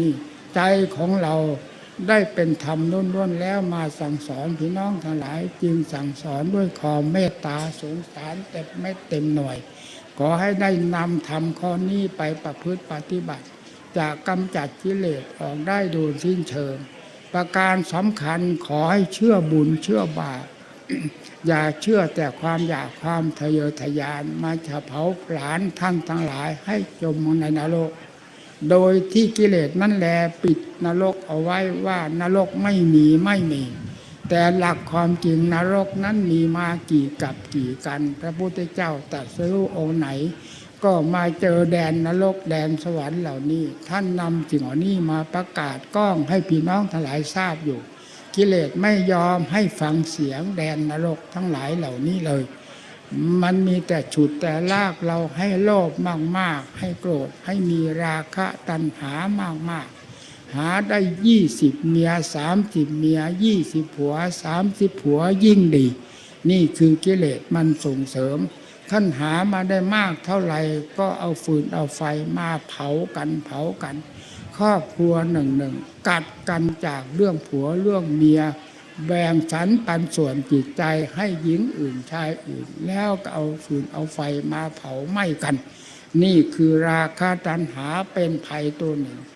นี่ใจของเราได้เป็นธรรมล้วนๆแล้วมาสั่งสอนพี่น้องทั้งหลาย จึงสั่งสอนด้วยความเมตตาสงสารแต่ไม่เต็มหน่วย ขอให้ได้นำธรรมข้อนี้ไปประพฤติปฏิบัติ จะกำจัดกิเลสออกได้โดยสิ้นเชิง ประการสำคัญขอให้เชื่อบุญเชื่อบาปอย่าเชื่อแต่ความอยากความทะเยอทะยานมาจะเผาผลาญท่านทั้งหลายให้จมในนรก โดยที่กิเลสนั่นแหลปิดนรกเอาไว้ว่านรกไม่มีไม่มี แต่หลักความจริงนรกนั้นมีมากี่กับกี่กัน พระพุทธเจ้าตรัสรู้องค์ไหน ก็มาเจอแดนนรกแดนสวรรค์เหล่านี้ ท่านนำสิ่งเหล่านี้มาประกาศกล้องให้พี่น้องทั้งหลายทราบอยู่ กิเลสไม่ยอมให้ฟังเสียงแดนนรกทั้งหลายเหล่านี้เลย มันมีแต่ฉุดแต่ลากเราให้โลภมาก ๆ ให้โกรธให้มีราคะตัณหามาก ๆ หาได้ยี่สิบเมียสามสิบเมียยี่สิบผัวสามสิบผัวยิ่งดี นี่คือกิเลสมันส่งเสริมท่านหามาได้มากเท่าไหร่ก็เอาฟืนเอาไฟมาเผากันเผากัน ครอบครัวหนึ่งหนึ่งกัดกันจากเรื่องผัวเรื่องเมีย แบ่งสรรปันส่วนจิตใจให้หญิงอื่นชายอื่น แล้วก็เอาฟืนเอาไฟมาเผาไหม้กัน นี่คือราคาตันหาเป็นภัยตัวหนึ่ง